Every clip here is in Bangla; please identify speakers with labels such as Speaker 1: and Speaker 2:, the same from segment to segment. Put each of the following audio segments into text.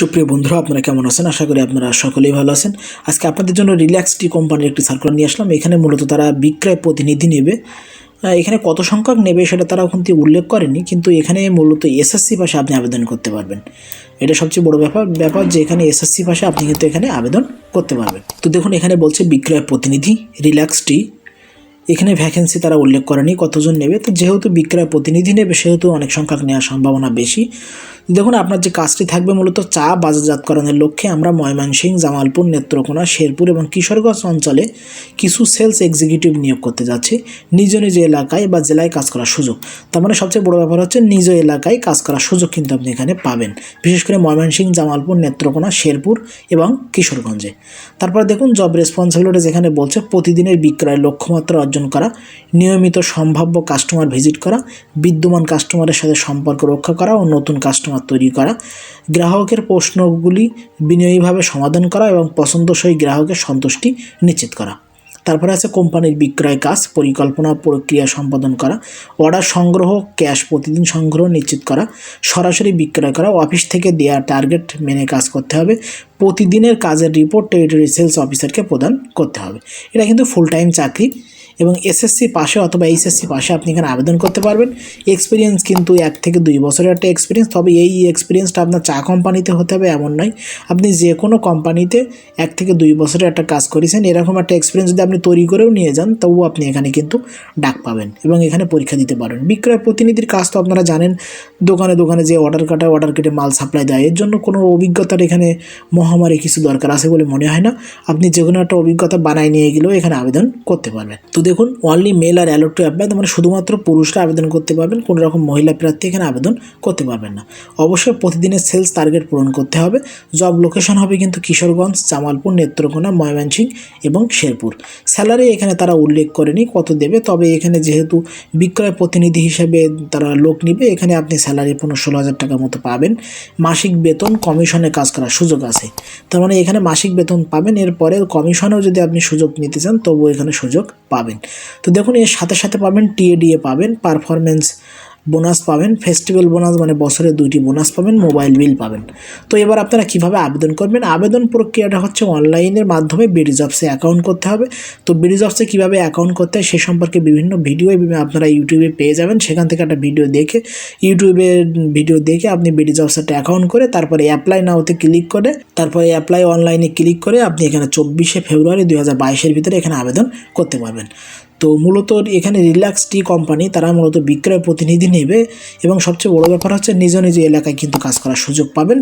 Speaker 1: সুপ্রিয় বন্ধুরা, আপনারা কেমন আছেন? আশা করি আপনারা সকলেই ভালো আছেন। আজকে আপনাদের জন্য রিল্যাক্স টি কোম্পানির একটি সার্কুলার নিয়ে আসলাম। এখানে মূলত তারা বিক্রয় প্রতিনিধি নেবে। এখানে কত সংখ্যক নেবে সেটা তারা থেকে উল্লেখ করেনি, কিন্তু এখানে মূলত এসএসসি পাশে আপনি আবেদন করতে পারবেন। এটা সবচেয়ে বড় ব্যাপার ব্যাপার যে এখানে এসএসসি পাশে আপনি কিন্তু এখানে আবেদন করতে পারবেন। তো দেখুন, এখানে বলছে বিক্রয় প্রতিনিধি রিল্যাক্স টি এখানে ভ্যাকেন্সি তারা উল্লেখ করেনি কতজন নেবে। তো যেহেতু বিক্রয় প্রতিনিধি নেবে, সেহেতু অনেক সংখ্যক নেওয়ার সম্ভাবনা বেশি। দেখুন, আপনার যে কাজটি থাকবে মূলত চা বাজারজাতকরণের লক্ষ্যে, আমরা ময়মনসিংহ, জামালপুর, নেত্রকোনা, শেরপুর এবং কিশোরগঞ্জ অঞ্চলে কিছু সেলস এক্সিকিউটিভ নিয়োগ করতে যাচ্ছি। নিজ নিজ এলাকায় বা জেলায় কাজ করার সুযোগ। তার মানে সবচেয়ে বড় ব্যাপার হচ্ছে নিজ এলাকায় কাজ করার সুযোগ কিন্তু আপনি এখানে পাবেন। বিশেষ করে ময়মনসিংহ, জামালপুর, নেত্রকোনা, শেরপুর এবং কিশোরগঞ্জে। তারপর দেখুন জব রেসপন্সিবিলিটি যেখানে বলছে, প্রতিদিনের বিক্রয়ের লক্ষ্যমাত্রা অর্জন করা, নিয়মিত সম্ভাব্য কাস্টমার ভিজিট করা, বিদ্যমান কাস্টমারের সাথে সম্পর্ক রক্ষা করা ও নতুন কাস্টমার তৈরি করা। গ্রাহকের প্রশ্নগুলি বিনয়ীভাবে সমাধান করা এবং পছন্দসই গ্রাহকের সন্তুষ্টি নিশ্চিত করা। তারপরে আছে কোম্পানির বিক্রয় কাজ, পরিকল্পনা, প্রক্রিয়া সম্পাদন করা, অর্ডার সংগ্রহ, ক্যাশ প্রতিদিন সংগ্রহ নিশ্চিত করা, সরাসরি বিক্রয় করা, অফিস থেকে দেওয়া টার্গেট মেনে কাজ করতে হবে, প্রতিদিনের কাজের রিপোর্ট, টেরিটরি সেলস অফিসারকে প্রদান করতে হবে। এটা কিন্তু ফুল টাইম চাকরি। এবং এসএসসি পাশে অথবা এইচএসসি পাশে আপনি এখানে আবেদন করতে পারবেন। এক্সপিরিয়েন্স কিন্তু এক থেকে দুই বছরের একটা এক্সপিরিয়েন্স তবে এই এক্সপিরিয়েন্সটা আপনার চা কোম্পানিতে হতে হবে, এমন নয়। আপনি যে কোনো কোম্পানিতে এক থেকে দুই বছরের একটা কাজ করেছেন, এরকম একটা এক্সপিরিয়েন্স যদি আপনি তৈরি করেও নিয়ে যান, তবুও আপনি এখানে কিন্তু ডাক পাবেন এবং এখানে পরীক্ষা দিতে পারেন বিক্রয় প্রতিনিধির কাজ তো আপনারা জানেন, দোকানে দোকানে যে অর্ডার কাটা অর্ডার কেটে মাল সাপ্লাই দেয়, এর জন্য কোনো অভিজ্ঞতার এখানে মহামারী কিছু দরকার আছে বলে মনে হয় না। আপনি যে কোনো একটা অভিজ্ঞতা বানায় নিয়ে গেলেও এখানে আবেদন করতে পারবেন। তো দেখুন অনলি মেল আর অ্যালোট টু অ্যাপ্লাই মানে শুধুমাত্র পুরুষরা আবেদন করতে পারবেন কোনো রকম মহিলা প্রার্থী এখানে আবেদন করতে পারবেন না। অবশ্যই প্রতিদিনের সেলস টার্গেট পূরণ করতে হবে। জব লোকেশন হবে কিন্তু কিশোরগঞ্জ, জামালপুর, নেত্রকোনা, ময়মনসিংহ এবং শেরপুর। স্যালারি এখানে তারা উল্লেখ করেনি কত দেবে, তবে এখানে যেহেতু বিক্রয় প্রতিনিধি হিসেবে তারা লোক নিবে, এখানে আপনি স্যালারি পনেরো ষোলো হাজার টাকার মতো পাবেন। মাসিক বেতন কমিশনে কাজ করার সুযোগ আছে। তার মানে এখানে মাসিক বেতন পাবেন, এরপরে কমিশনেও যদি আপনি সুযোগ নিতে চান, তবুও এখানে সুযোগ পাবেন। তো দেখুন এর সাথে সাথে পাবেন টিএডিএ পাবেন পারফরমেন্স বোনাস পাবেন ফেস্টিভ্যাল বোনাস মানে বছরে দুইটি বোনাস পাবেন মোবাইল বিল পাবেন। তো এবার আপনারা কীভাবে আবেদন করবেন? আবেদন প্রক্রিয়াটা হচ্ছে অনলাইনের মাধ্যমে বিডি জবসে অ্যাকাউন্ট করতে হবে। তো বিডি জবসে কীভাবে অ্যাকাউন্ট করতে হয় সে সম্পর্কে বিভিন্ন ভিডিও আপনারা ইউটিউবে পেয়ে যাবেন। সেখান থেকে একটা ভিডিও দেখে ইউটিউবে ভিডিও দেখে আপনি বিডি জবসে একটা অ্যাকাউন্ট করে তারপরে অ্যাপ্লাই নাওতে ক্লিক করে, তারপরে অ্যাপ্লাই অনলাইনে ক্লিক করে আপনি এখানে চব্বিশে ফেব্রুয়ারি দুই হাজার বাইশের ভিতরে এখানে আবেদন করতে পারবেন। তো মূলত এখানে রিল্যাক্স টি কোম্পানি, তারা মূলত বিক্রয় প্রতিনিধি নেবে এবং সবচেয়ে বড় ব্যাপার হচ্ছে নিজ নিজ এলাকায় কিন্তু কাজ করার সুযোগ পাবেন।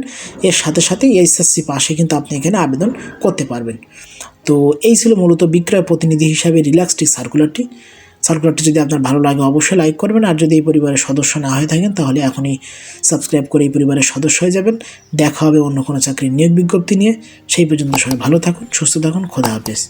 Speaker 1: এর সাথে সাথে এইচএসসি পাশে কিন্তু আপনি এখানে আবেদন করতে পারবেন। তো এই ছিল মূলত বিক্রয় প্রতিনিধি হিসাবে রিল্যাক্স টি সার্কুলারটি সার্কুলারটি যদি আপনার ভালো লাগে অবশ্যই লাইক করবেন আর যদি এই পরিবারের সদস্য না হয়ে থাকেন তাহলে এখনই সাবস্ক্রাইব করে এই পরিবারের সদস্য হয়ে যাবেন। দেখা হবে অন্য কোনো চাকরির নিয়োগ বিজ্ঞপ্তি নিয়ে। সেই পর্যন্ত সবাই ভালো থাকুন, সুস্থ থাকুন, খোদা হাফেজ।